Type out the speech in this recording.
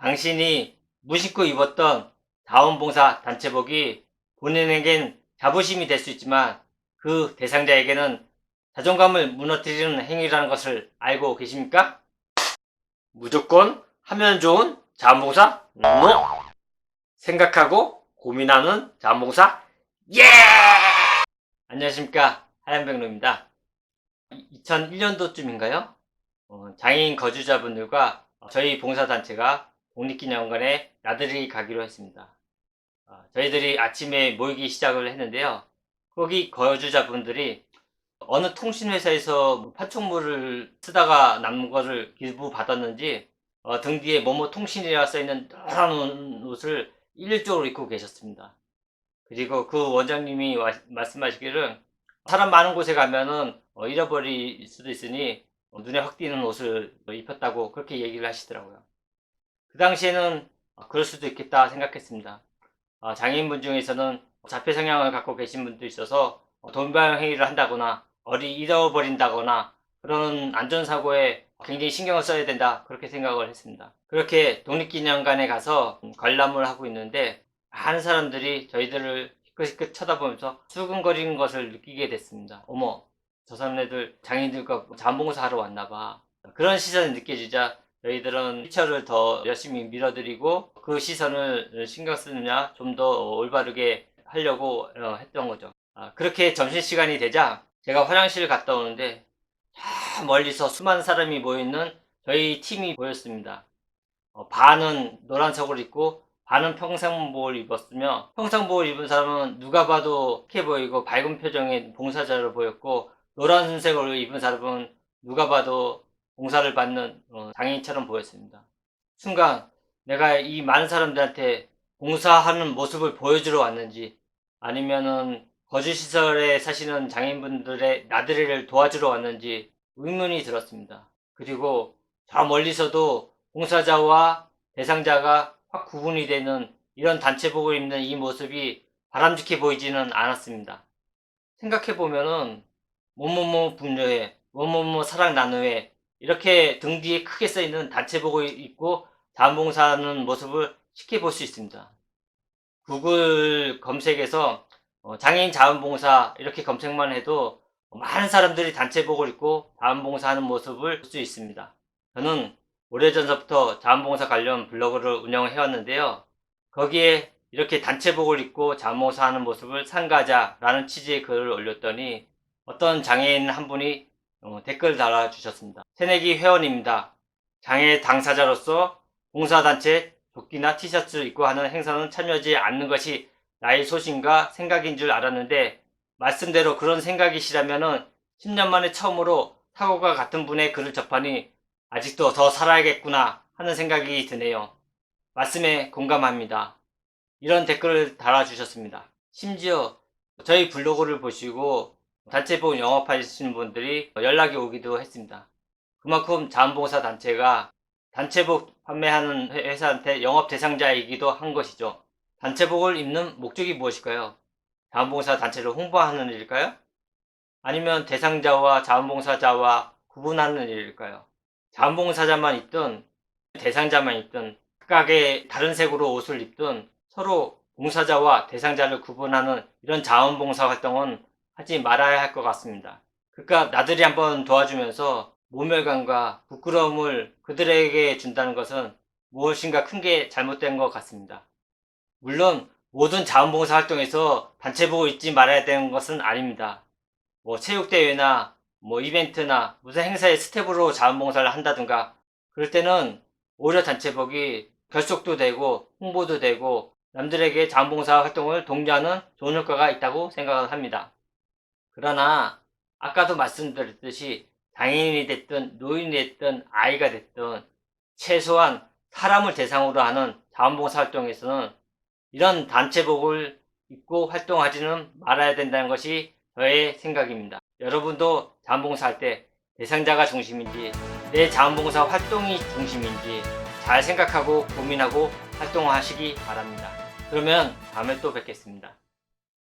당신이 무심코 입었던 자원봉사 단체복이 본인에겐 자부심이 될 수 있지만 그 대상자에게는 자존감을 무너뜨리는 행위라는 것을 알고 계십니까? 무조건 하면 좋은 자원봉사? NO! 생각하고 고민하는 자원봉사? 예! 안녕하십니까 하얀백로입니다. 2001년도쯤인가요? 어, 장애인 거주자분들과 저희 봉사단체가 독립기념관에 나들이 가기로 했습니다. 어, 저희들이 아침에 모이기 시작을 했는데요. 거기 거주자분들이 어느 통신회사에서 판촉물을 쓰다가 남은 거를 기부 받았는지 어, 등 뒤에 뭐뭐 통신이라 써있는 노란 옷을 일률적으로 입고 계셨습니다. 그리고 그 원장님이 와- 말씀하시기를 사람 많은 곳에 가면은 어, 잃어버릴 수도 있으니 어, 눈에 확 띄는 옷을 입혔다고 그렇게 얘기를 하시더라고요. 그 당시에는 어, 그럴 수도 있겠다 생각했습니다. 어, 장애인분 중에서는 자폐 성향을 갖고 계신 분도 있어서 어, 돈방 행위를 한다거나 어리 잃어버린다거나 그런 안전사고에 굉장히 신경을 써야 된다 그렇게 생각을 했습니다. 그렇게 독립기념관에 가서 음, 관람을 하고 있는데 많은 사람들이 저희들을 시끌시끌 쳐다보면서 수근거리는 것을 느끼게 됐습니다. 어머 저 사람네들 장애인들과 자원봉사 하러 왔나봐 그런 시선이 느껴지자 저희들은 휘처를 더 열심히 밀어드리고 그 시선을 신경 쓰느냐 좀 더 올바르게 하려고 어, 했던 거죠. 아, 그렇게 점심시간이 되자 제가 화장실을 갔다 오는데 저 멀리서 수많은 사람이 모여있는 저희 팀이 보였습니다. 어, 반은 노란색을 입고 반은 평상복을 입었으며 평상복을 입은 사람은 누가 봐도 착해 보이고 밝은 표정의 봉사자로 보였고 노란색을 입은 사람은 누가 봐도 봉사를 받는 어, 장애인처럼 보였습니다. 순간 내가 이 많은 사람들한테 봉사하는 모습을 보여주러 왔는지 아니면은 거주시설에 사시는 장애인분들의 나들이를 도와주러 왔는지 의문이 들었습니다. 그리고 저 멀리서도 봉사자와 대상자가 확 구분이 되는 이런 단체복을 입는 이 모습이 바람직해 보이지는 않았습니다. 생각해보면은 뭐뭐뭐 분녀회, 뭐뭐뭐 사랑 나누회 이렇게 등 뒤에 크게 써있는 단체복을 입고 자원봉사하는 모습을 쉽게 볼 수 있습니다. 구글 검색에서 어, 장애인 자원봉사 이렇게 검색만 해도 많은 사람들이 단체복을 입고 자원봉사하는 모습을 볼 수 있습니다. 저는 오래전서부터 자원봉사 관련 블로그를 운영을 해왔는데요. 거기에 이렇게 단체복을 입고 자원봉사하는 모습을 상가자라는 취지의 글을 올렸더니 어떤 장애인 한 분이 어, 댓글 달아주셨습니다. 새내기 회원입니다. 장애 당사자로서 봉사단체 조끼나 티셔츠 입고 하는 행사는 참여하지 않는 것이 나의 소신과 생각인 줄 알았는데 말씀대로 그런 생각이시라면은 10년 만에 처음으로 사고가 같은 분의 글을 접하니 아직도 더 살아야겠구나 하는 생각이 드네요. 말씀에 공감합니다. 이런 댓글을 달아주셨습니다. 심지어 저희 블로그를 보시고 단체복 영업하시는 분들이 연락이 오기도 했습니다. 그만큼 자원봉사 단체가 단체복 판매하는 회- 회사한테 영업 대상자이기도 한 것이죠. 단체복을 입는 목적이 무엇일까요? 자원봉사 단체를 홍보하는 일일까요? 아니면 대상자와 자원봉사자와 구분하는 일일까요? 자원봉사자만 입든 대상자만 입든 각각의 다른 색으로 옷을 입든 서로 봉사자와 대상자를 구분하는 이런 자원봉사 활동은 하지 말아야 할 것 같습니다. 그러니까 나들이 한번 도와주면서 모멸감과 부끄러움을 그들에게 준다는 것은 무엇인가 큰 게 잘못된 것 같습니다. 물론 모든 자원봉사 활동에서 단체복을 입지 말아야 되는 것은 아닙니다. 뭐 체육대회나 뭐 이벤트나 무슨 행사에 스텝으로 자원봉사를 한다든가 그럴 때는 오히려 단체복이 결속도 되고 홍보도 되고 남들에게 자원봉사 활동을 독려하는 좋은 효과가 있다고 생각을 합니다. 그러나 아까도 말씀드렸듯이 장애인이 됐든 노인이 됐든 아이가 됐든 최소한 사람을 대상으로 하는 자원봉사 활동에서는 이런 단체복을 입고 활동하지는 말아야 된다는 것이 저의 생각입니다. 여러분도 자원봉사 할 때 대상자가 중심인지 내 자원봉사 활동이 중심인지 잘 생각하고 고민하고 활동하시기 바랍니다. 그러면 다음에 또 뵙겠습니다.